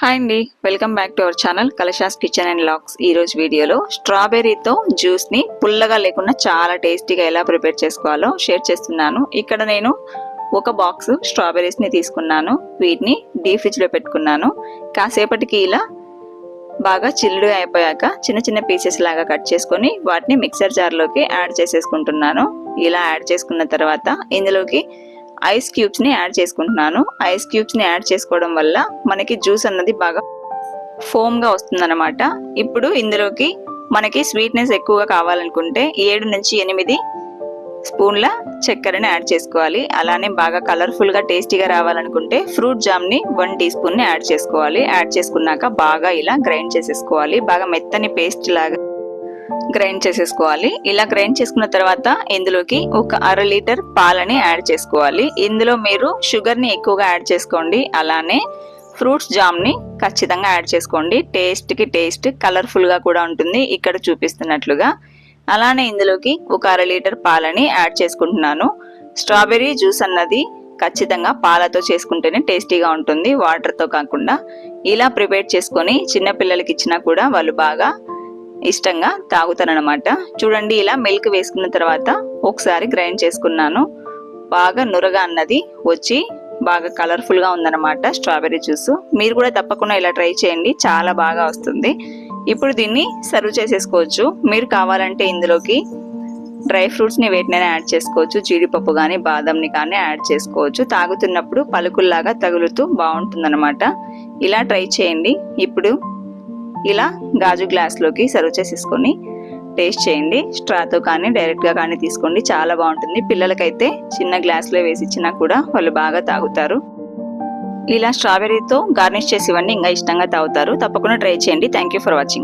Hi అండి welcome back to our channel Kalasha's kitchen and lakhs ఈరోజు వీడియోలో స్ట్రాబెర్రీతో జ్యూస్ని పుల్లగా లేకుండా చాలా టేస్టీగా ఎలా ప్రిపేర్ చేసుకోవాలో షేర్ చేస్తున్నాను. ఇక్కడ నేను ఒక బాక్స్ స్ట్రాబెర్రీస్ని తీసుకున్నాను వీటిని డీప్ ఫ్రిడ్జ్లో పెట్టుకున్నాను. కాసేపటికి ఇలా బాగా చిల్లుడు అయిపోయాక చిన్న చిన్న పీసెస్ లాగా కట్ చేసుకొని వాటిని మిక్సర్ జార్లోకి యాడ్ చేసేసుకుంటున్నాను. ఇలా యాడ్ చేసుకున్న తర్వాత ఇందులోకి ఐస్ క్యూబ్స్ని యాడ్ చేసుకుంటున్నాను. ఐస్ క్యూబ్స్ని యాడ్ చేసుకోవడం వల్ల మనకి జ్యూస్ అన్నది బాగా ఫోమ్గా వస్తుందన్నమాట. ఇప్పుడు ఇందులోకి మనకి స్వీట్నెస్ ఎక్కువగా కావాలనుకుంటే ఏడు నుంచి ఎనిమిది స్పూన్ల చక్కెరని యాడ్ చేసుకోవాలి. అలానే బాగా కలర్ఫుల్గా టేస్టీగా రావాలనుకుంటే ఫ్రూట్ జామ్ని వన్ టీ స్పూన్ని యాడ్ చేసుకోవాలి. యాడ్ చేసుకున్నాక బాగా ఇలా గ్రైండ్ చేసేసుకోవాలి. బాగా మెత్తని పేస్ట్ లాగా గ్రైండ్ చేసేసుకోవాలి. ఇలా గ్రైండ్ చేసుకున్న తర్వాత ఇందులోకి ఒక అర లీటర్ పాలని యాడ్ చేసుకోవాలి. ఇందులో మీరు షుగర్ని ఎక్కువగా యాడ్ చేసుకోండి. అలానే ఫ్రూట్స్ జామ్ని ఖచ్చితంగా యాడ్ చేసుకోండి. టేస్ట్కి టేస్ట్ కలర్ఫుల్గా కూడా ఉంటుంది. ఇక్కడ చూపిస్తున్నట్లుగా. అలానే ఇందులోకి ఒక అర లీటర్ పాలని యాడ్ చేసుకుంటున్నాను. స్ట్రాబెర్రీ జ్యూస్ అన్నది ఖచ్చితంగా పాలతో చేసుకుంటేనే టేస్టీగా ఉంటుంది. వాటర్తో కాకుండా ఇలా ప్రిపేర్ చేసుకొని చిన్నపిల్లలకి ఇచ్చినా కూడా వాళ్ళు బాగా ఇష్టంగా తాగుతారనమాట చూడండి ఇలా మిల్క్ వేసుకున్న తర్వాత ఒకసారి గ్రైండ్ చేసుకున్నాను. బాగా నురగా అన్నది వచ్చి బాగా కలర్ఫుల్గా ఉందన్నమాట స్ట్రాబెర్రీ జ్యూస్ మీరు కూడా తప్పకుండా ఇలా ట్రై చేయండి చాలా బాగా వస్తుంది. ఇప్పుడు దీన్ని సర్వ్ చేసేసుకోవచ్చు. మీరు కావాలంటే ఇందులోకి డ్రై ఫ్రూట్స్ని వేటినైనా యాడ్ చేసుకోవచ్చు. జీడిపప్పు కానీ బాదంని కానీ యాడ్ చేసుకోవచ్చు. తాగుతున్నప్పుడు పలుకుల్లాగా తగులుతూ బాగుంటుందన్నమాట. ఇలా ట్రై చేయండి. ఇప్పుడు ఇలా గాజు గ్లాస్లోకి సర్వ్ చేసేసుకొని టేస్ట్ చేయండి. స్ట్రాతో కానీ డైరెక్ట్గా కానీ తీసుకోండి. చాలా బాగుంటుంది. పిల్లలకైతే చిన్న గ్లాస్లో వేసి ఇచ్చినా కూడా వాళ్ళు బాగా తాగుతారు. ఇలా స్ట్రాబెర్రీతో గార్నిష్ చేసి ఇవన్నీ ఇంకా ఇష్టంగా తాగుతారు. తప్పకుండా ట్రై చేయండి. Thank you for watching.